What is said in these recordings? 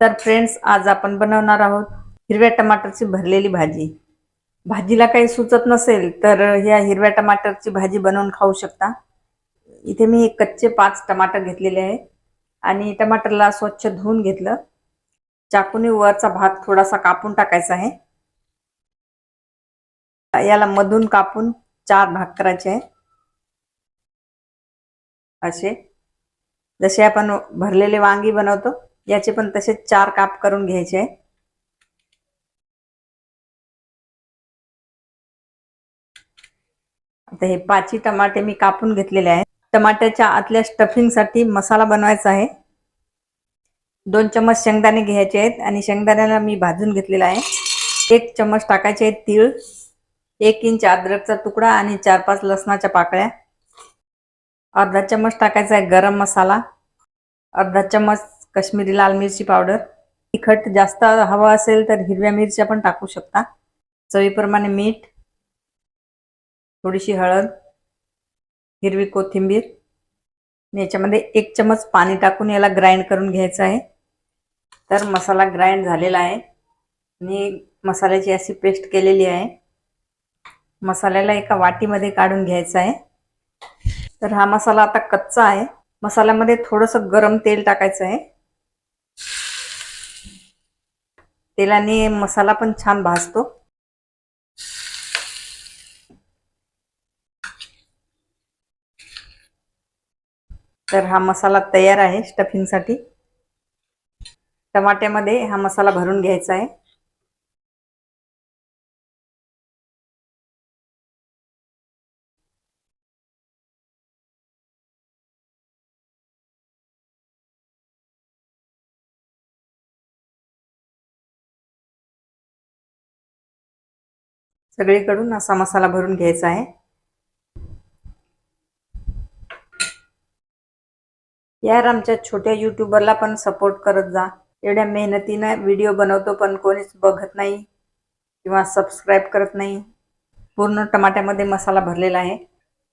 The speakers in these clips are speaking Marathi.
तर फ्रेंड्स आज आपण बनवणार आहोत हिरव्या टमाटरची भरलेली भाजी. भाजीला काही सुचत नसेल तर ह्या हिरव्या टमाटरची भाजी बनवून खाऊ शकता. इथे मी कच्चे पाच टमाटर घेतलेले आहे आणि टमाटरला स्वच्छ धुवून घेतलं. चाकूने वरचा भाग थोडासा कापून टाकायचा आहे. याला मधून कापून चार भाग करायचे आहे. असे. जसे आपण भरलेले वांगी बनवतो याचे पण तसे चार काप करून घ्यायचे. आहे आता हे पाची टमाटे मी कापून घेतलेले आहेत. टमाट्याच्या आतल्या स्टफिंगसाठी मसाला बनवायचा आहे. दोन चम्मच शेंगदाणे घ्यायचे आहेत आणि शेंगदाण्याला मी भाजून घेतलेला आहे. एक चमच टाकायचे आहेत तीळ एक इंच अद्रकचा तुकडा आणि चार पाच लसणाच्या पाकळ्या. अर्धा चम्मच टाकायचा आहे गरम मसाला. अर्धा चमच कश्मीरी लाल मिरची पावडर. तिखट जास्त हवा असेल तर हिरव्या मिरच्या पण टाकू शकता. चवीप्रमाणे मीठ थोडीशी हळद हिरवी कोथिंबीर. याच्यामध्ये एक चमच पाणी टाकून याला ग्राइंड करून घ्यायचं आहे. तर मसाला ग्राइंड झालेला आहे. आणि मसाल्याची अशी पेस्ट केलेली आहे. मसाल्याला एका वाटीमध्ये काढून घ्यायचा आहे. तर हा मसाला आता कच्चा आहे. मसाल्यामध्ये थोडंसं गरम तेल टाकायचं आहे. तेलाने मसाला पण छान भाजतो. तर हा मसाला तयार आहे स्टफिंगसाठी टमाट्यामध्ये हा मसाला भरून घ्यायचा आहे. सगळीकडून असा मसाला भरून घ्यायचा आहे. यार आमच्या छोट्या युट्यूबरला पण सपोर्ट करत जा. एवढ्या मेहनतीनं व्हिडिओ बनवतो पण कोणीच बघत नाही किंवा सबस्क्राईब करत नाही. पूर्ण टमाट्यामध्ये मसाला भरलेला आहे.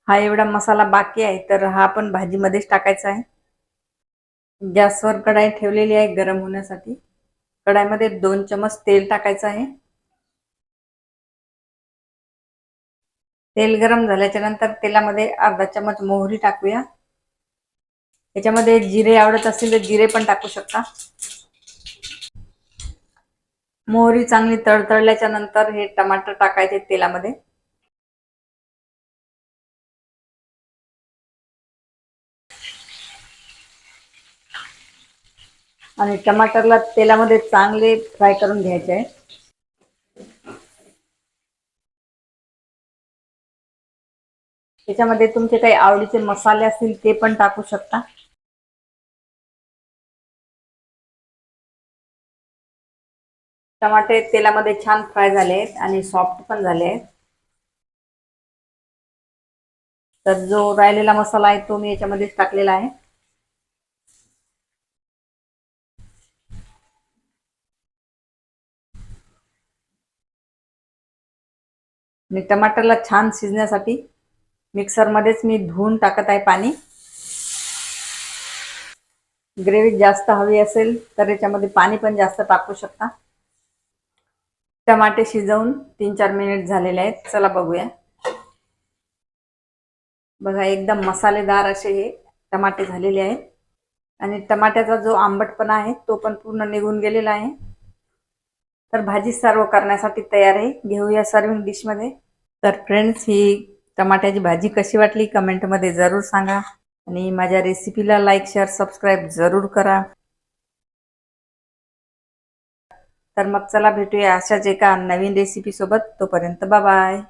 हा एवढा मसाला बाकी आहे तर हा पण भाजीमध्येच टाकायचा आहे. गॅसवर कढाई ठेवलेली आहे गरम होण्यासाठी. कढाईमध्ये दोन चमच तेल टाकायचं आहे. तेल गरम झाल्याच्यानंतर तेलामध्ये अर्धा चमच मोहरी टाकूया. याच्यामध्ये जिरे आवडत असतील तर जिरे पण टाकू शकता. मोहरी चांगली तळतळल्याच्या नंतर हे टमाटर टाकायचे तेलामध्ये. आणि टमाटरला तेलामध्ये चांगले फ्राय करून घ्यायचे. आहे त्याच्यामध्ये तुमचे काही आवडीचे मसाले असतील ते पण टाकू शकता. टमाटे तेलामध्ये छान फ्राय झाले आहेत आणि सॉफ्ट पण झाले आहेत तर जो राहिलेला मसाला आहे तो मी याच्यामध्येच टाकलेला आहे. आणि टमाटरला छान शिजण्यासाठी मिक्सरमध्येच मी धुवून टाकत आहे पाणी. ग्रेव्ही जास्त हवी असेल तर याच्यामध्ये पाणी पण जास्त टाकू शकता. टमाटे शिजवून तीन चार मिनिट झालेले आहेत. चला बघूया. बघा एकदम मसालेदार असे हे टमाटे झालेले आहेत. आणि टमाट्याचा जो आंबटपणा आहे तो पण पूर्ण निघून गेलेला आहे. तर भाजी सर्व करण्यासाठी तयार आहे. घेऊया सर्विंग डिशमध्ये तर फ्रेंड्स ही टमाट्याची भाजी कशी वाटली कमेंटमध्ये जरूर सांगा. आणि माझ्या रेसिपीला लाईक शेअर सबस्क्राईब जरूर करा. तर मग चला भेटूया अशाच एका नवीन रेसिपी सोबत तोपर्यंत बाय.